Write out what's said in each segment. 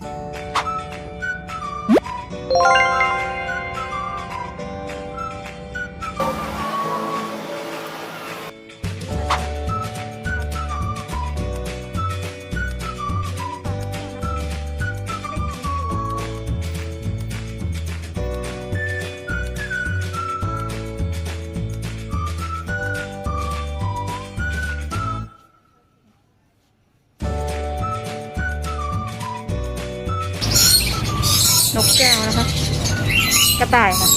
น แก้วนะคะ กระต่ายค่ะ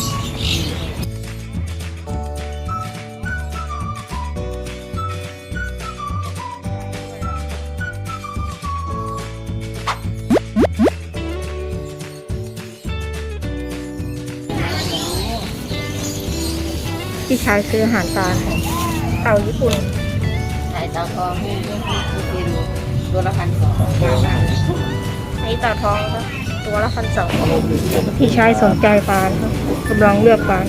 ที่ใช้ซื้ออาหารปลาค่ะเต่าญี่ปุ่นขายเตาทองให้ลูกกินตัวละพันสองนี่เต่าทองนะคะ ตัวละพันสองพี่ชายสนใจปลานะคะกำลังเลือกปลา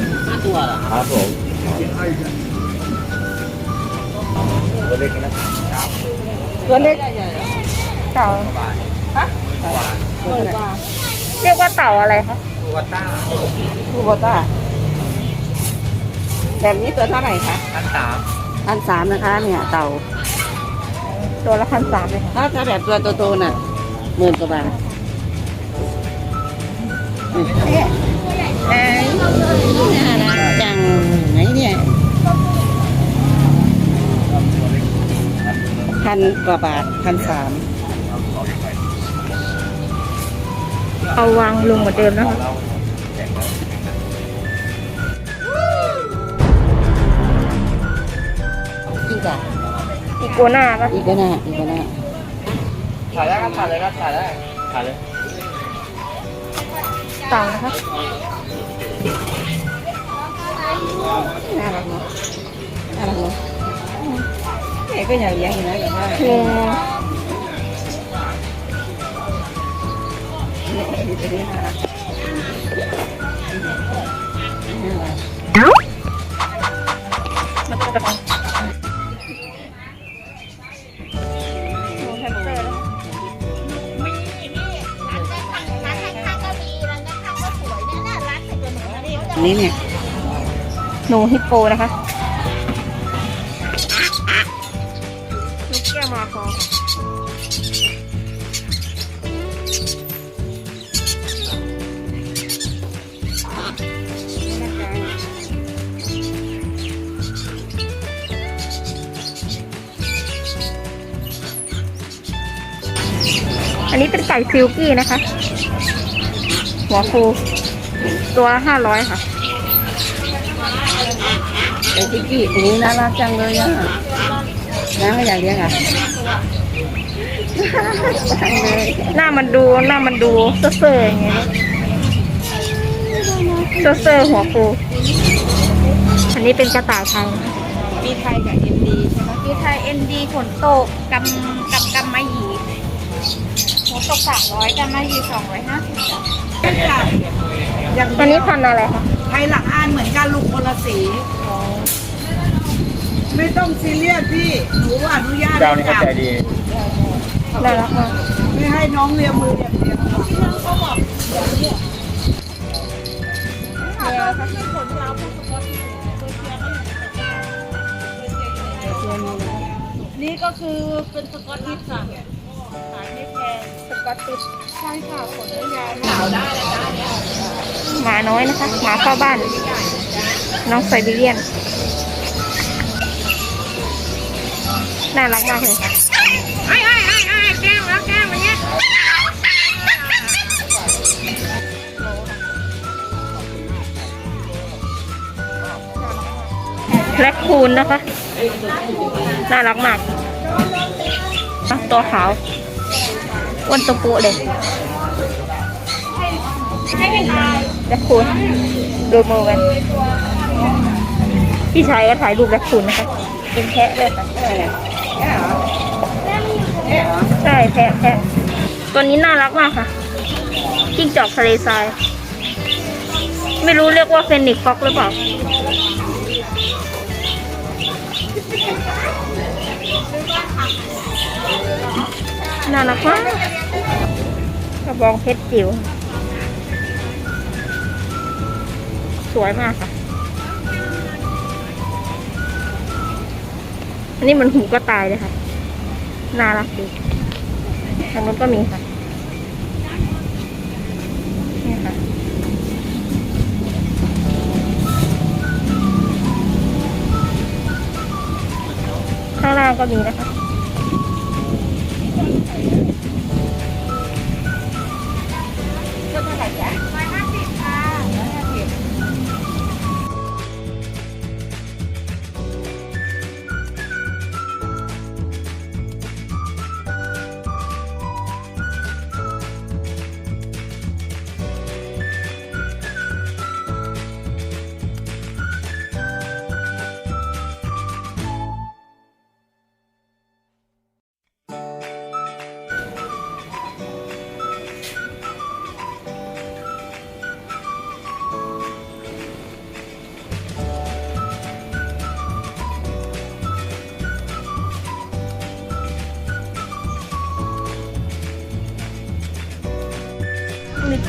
ตัวเหรอครับผมตัวเล็กนะตัวเล็กใหญ่เต่าฮะตัวกว่าเรียกว่าเต่าอะไรคะตัวต้าคูโบต้าแบบนี้ตัวเท่าไหร่คะพันสามพันสามนะคะ เนี่ยเต่า ตัวละพันสามเลยค่ะถ้าถ้าแบบตัวโตๆน่ะหมื่นกว่าบาท เอ้ยน่ารักจังไหนเนี่ยพันกว่าบาทพันสามเอาวางลงเหมือนเดิมนะคะอีกอะอีโกน่าปะอีกก็น่าอีกก็น่าถ่ายได้ครับถ่ายเลยครับถ่ายได้ถ่ายเลย เต่านะคะน่ารักเนาะน่ารักเนาะเอ๊ก็อยากเลี้ยงอยู่นะแต่ว่างูเนี่ยตัวนี้น่ารักน่ารักมันจะเป็น นี้เนี่ยหนูฮิปโปนะคะนกแก้วมาคออันนี้เป็นไก่ฟิลกี้นะคะ หัวฟูตัวห้าร้อยค่ะ ไอ้ทิกกี้อันนี้น่ารักจังเลยอะน้าก็อยากเลี้ยงอะจังเลยหน้ามันดูหน้ามันดูเซ่อๆอย่างเงี้ยเซ่อๆหัวฟู อันนี้เป็นกระต่ายไทยมีไทยกับอินดีใช่ไหมมีไทยเอ็นดีฝนตกกำกับกำมะหยี่หัวตกสามร้อยกำมะหยี่สองร้อยห้าสิบอย่างอันนี้พันธุ์อะไรคะไทยหลังอ่านเหมือนกันลูกคนละสี ไม่ต้องซีเรียสพี่ หนูอนุญาตเจ้านี่ก็ใจดีน่ารักมากไม่ให้น้องเลียมืออย่างเดียวนี่ก็คือเป็นสกอตติชค่ะขายไม่แพงสกอตติชใช่ค่ะขนไม่ยาวหนาวได้เลยได้หมาน้อยนะคะหมาเข้าบ้าน น้องไซบีเรียน น่ารักมากเลยไอ้ไอ้ไอ้ไอ้แก้มแล้วแก้มอย่างเงี้ยแบล็คคูนนะคะ น่ารักมาก ตัวขาวอ้วนตัวปุเลยแบล็คคูนดูมือกัน พี่ชายก็ถ่ายรูปแบล็คคูนนะคะเป็นแพะเลยค่ะ ใช่แพะแพะตัวนี้น่ารักมากค่ะจิ้งจอกทะเลทราย ไม่รู้เรียกว่าเฟนิกซ์ฟ็อกหรือเปล่า น่ารักมากระบองเพชรจิ๋ว สวยมากค่ะ อันนี้มันหูกระต่ายเลยค่ะ น่ารักดีทางนู้นก็มีค่ะนี่ค่ะ ข้างล่างก็มีนะคะ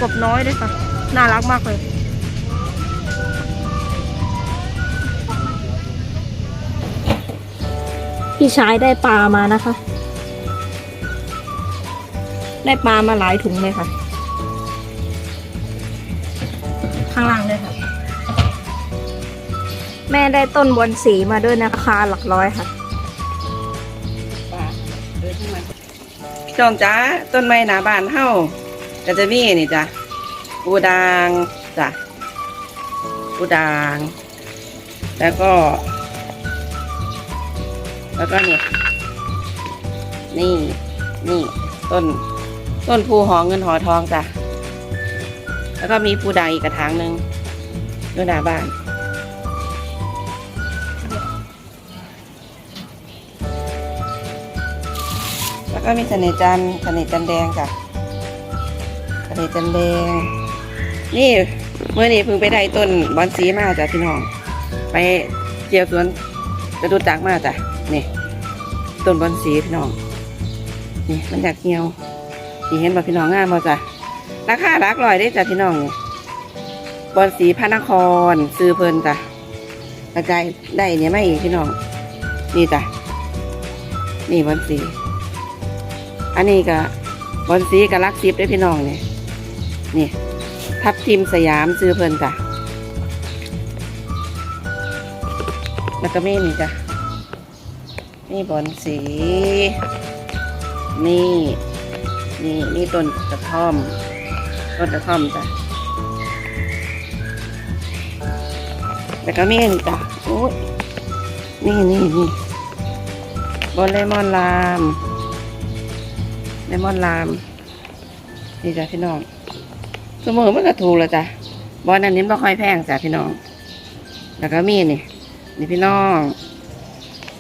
บน้อยด้วยค่ะ น่ารักมากเลย พี่ชายได้ปลามานะคะ ได้ปลามาหลายถุงเลยค่ะ ข้างล่างเลยค่ะ แม่ได้ต้นบอนสีมาด้วยนะคะหลักร้อยค่ะป่าเดินขึ้นมาพี่น้องจ้าต้นไม้หนาบานเฮา ก็จะมีนี่จ้ะปูดางจ้ะปูดาง แล้วก็ แล้วก็เนี่ยนี่ นี่ ต้น ต้นภูหอเงินหอทองจ้ะ แล้วก็มีปูดางอีกกระถางหนึ่งด้วยหน้าบ้าน แล้วก็มีเสน่จันเสน่จันแดงจ้ะ เสน่ห์จันทร์แดง นี่เมื่อนี้เพิ่งไปได้ต้นบอนสีมาจ้ะพี่น้อง ไปเที่ยวสวนจะดูจักมาจ้ะนี่ต้นบอนสีพี่น้อง นี่มันอยากเหี่ยวนี่เห็นบ่พี่น้องงามบ่จ้ะราคาหลักร้อยได้จ้ะพี่น้องนี่บอนสีพระนครซื้อเพลินจ้ะกระจายได้เนี่ยไม่อีกพี่น้อง นี่จ้ะนี่บอนสี อันนี้ก็บอนสีกับลักซิบได้พี่น้องเนี่ย นี่ทับทิมสยามซื้อเพลินจ้ะแล้วก็มีนี่จ้ะนี่บอนสี นี่นี่นี่ต้นกระท่อม ต้นกระท่อมจ้ะแล้วก็มีนี่จ้ะโอ้ยนี่นี่นี่บอนเลมอนลามเลมอนลาม นี่จ้ะพี่น้อง สมอมันก็ถูกแล้วจ้ะบอนอันนี้ไม่ค่อยแพงจ้ะพี่น้อง แล้วก็มีนี่ นี่พี่น้อง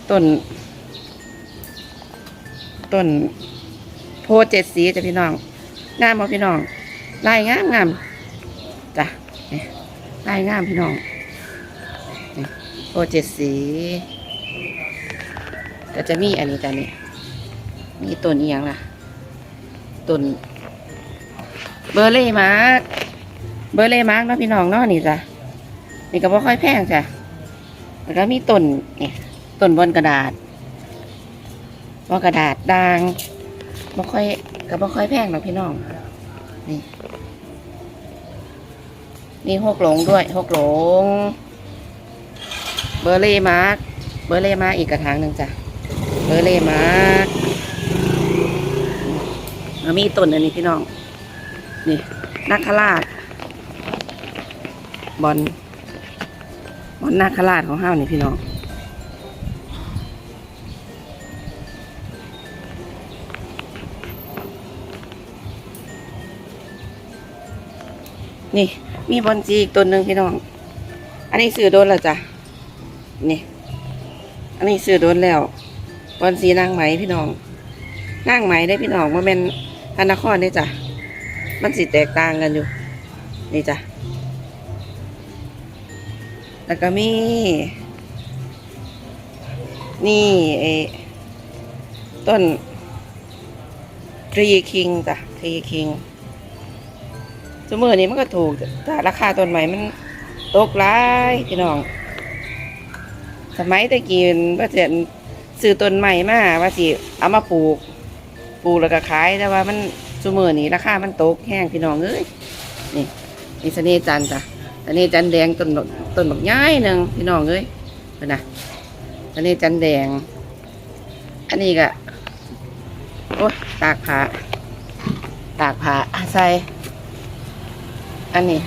ต้นต้นโพเจ็ดสีจ้ะพี่น้องงามบ่พี่น้องลายงามงามจ้ะนี่ลายงามพี่น้องโพเจ็ดสีก็จะมีอันนี้จ้ะนี่มีต้นอีหยังล่ะต้น เบอร์เล่มาร์กเบอร์เล่มาร์กเนาะพี่น้องเนาะนี่จ้ะนี่ก็บ่ค่อยแพงจ้ะแล้วก็มีต้นนี่ต้นบนกระดาษบนกระดาษด่างบ่ค่อยก็บ่ค่อยแพงหรอกพี่น้อง นี่มีหกหลงด้วยหกหลง เบอร์เล่มาร์กเบอร์เล่มาร์กอีกกระถางหนึ่งจ้ะ เบอร์เล่มาร์กมีต้นอันนี้พี่น้อง นี่นักขราชบอลบอลนาคราชของห้าวนี่พี่น้องนี่ มีบอลจีอีกตัวหนึ่งพี่น้อง อันนี้ซื้อโดนแล้วจ้ะ นี่ อันนี้ซื้อโดนแล้ว บอลสีนางไหมพี่น้องนางไหมได้พี่น้องว่าเป็นพระนครได้จ้ะ มันสิแตกต่างกันอยู่ นี่จ้ะ แล้วก็มี นี่เอต้นทรีคิงจ้ะทรีคิงสมมตินี้มันก็ถูกแต่ราคาต้นใหม่มันตกหลายพี่น้อง สมัยตะกี้ว่าจะซื้อต้นใหม่มาว่าสิเอามาปลูก ปลูกแล้วก็ขายแต่ว่ามัน สมอนี้ราคามันตกแห้งพี่น้องเอ้ยนี่นี่เสน่จันจ้ะเสน่จันแดงต้นต้นบักย้ายหนึ่งพี่น้องเอ้ยเห็นนะเสน่จันแดง อันนี้ก็โอ้ตากผ้าตากผ้าใส่อันนี้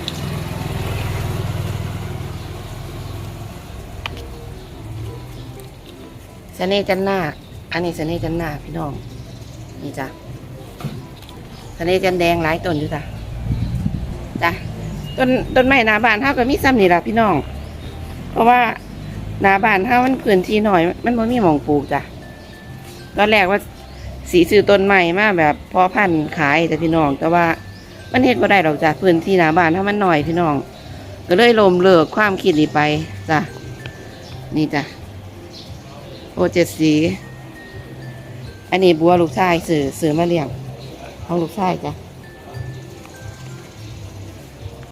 เสน่จันนาคอันนี้เสน่จันนาคพี่น้องนี่จ้ะ เสน่ห์จันแดงหลายต้นอยู่จ้ะจ้ะต้นต้นไม้หนาบานเท่ากับมีซ้ำนี่ล่ะพี่น้อง เพราะว่าหนาบานเท่ามันพื้นที่หน่อย มันบ่มีหมองปลูกจ้ะตอนแรกว่าสีซื้อต้นใหม่มาแบบพอพันธุ์ขายแต่พี่น้อง แต่ว่ามันเฮ็ดบ่ได้ดอกจ้ะพื้นที่หนาบานเท่ามันหน่อยพี่น้อง ก็เลยลมเลิกความคิดนี้ไปจ้ะนี่จ้ะโอเจ็ดสี อันนี้บัวลูกชายสื่อสื่อมาเลี้ยง ของลูกชายจ้ะ